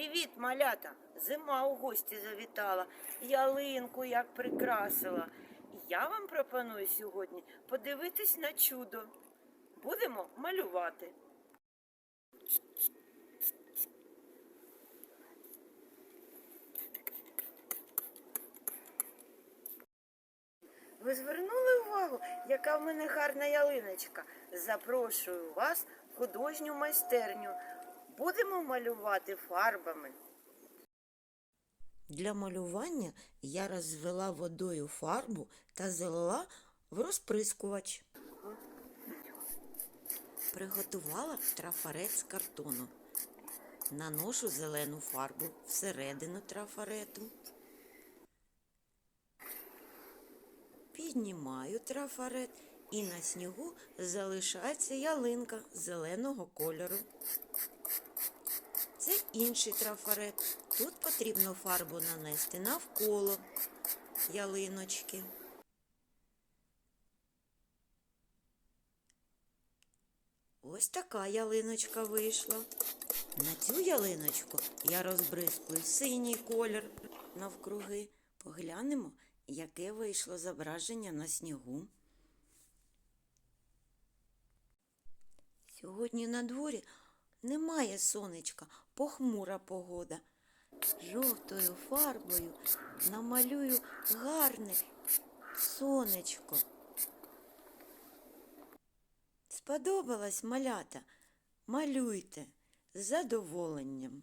Привіт, малята! Зима у гості завітала, ялинку як прикрасила. Я вам пропоную сьогодні подивитись на чудо. Будемо малювати. Ви звернули увагу, яка в мене гарна ялиночка? Запрошую вас в художню майстерню. Будемо малювати фарбами. Для малювання я розвела водою фарбу та залила в розприскувач. Приготувала трафарет з картону. Наношу зелену фарбу всередину трафарету. Піднімаю трафарет і на снігу залишається ялинка зеленого кольору. Це інший трафарет. Тут потрібно фарбу нанести навколо ялиночки. Ось така ялиночка вийшла. На цю ялиночку я розбризкую синій колір навкруги. Поглянемо, яке вийшло зображення на снігу. Сьогодні на дворі немає сонечка, похмура погода. Жовтою фарбою намалюю гарне сонечко. Сподобалась малята? Малюйте з задоволенням.